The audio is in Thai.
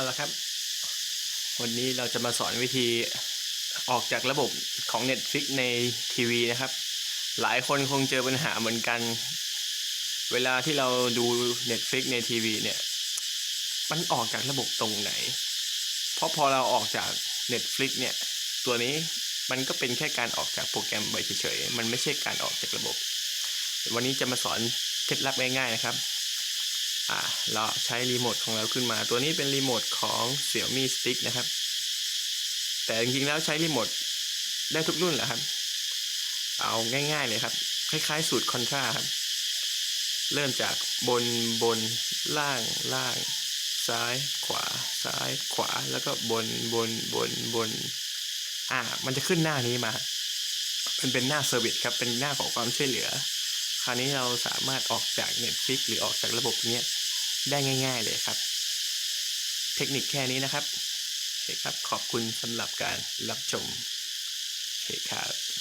เอาละครับ วันนี้เราจะมาสอนวิธีออกจากระบบของ Netflix ในทีวีนะครับ หลายคนคงเจอปัญหาเหมือนกัน เวลาที่เราดู Netflix ในทีวีเนี่ย มันออกจากระบบตรงไหน เพราะพอเราออกจาก Netflix เนี่ย ตัวนี้มันก็เป็นแค่การออกจากโปรแกรมไปเฉยๆ มันไม่ใช่การออกจากระบบ วันนี้จะมาสอนเคล็ดลับง่ายๆนะครับ อ่าเราใช้รีโมทของเราขึ้นมา ตัวนี้เป็นรีโมทของ Xiaomi Stick นะครับ แต่จริงๆแล้วใช้รีโมทได้ทุกรุ่นแหละครับ เอาง่ายๆเลยครับ คล้ายๆสูตรคอนทราครับ เริ่มจากบนบนล่างล่าง ซ้ายขวาซ้ายขวาแล้วก็บนบนบนบนอ่ามันจะขึ้นหน้านี้มามันเป็นหน้าเซอร์วิสครับ เป็นหน้าของความช่วยเหลือ คราวนี้เราสามารถออกจาก Netflix หรือออกจากระบบเนี้ย ได้ง่าย ๆเลยครับ เทคนิคแค่นี้นะครับโอเคครับขอบคุณสำหรับการรับชมโอเคครับ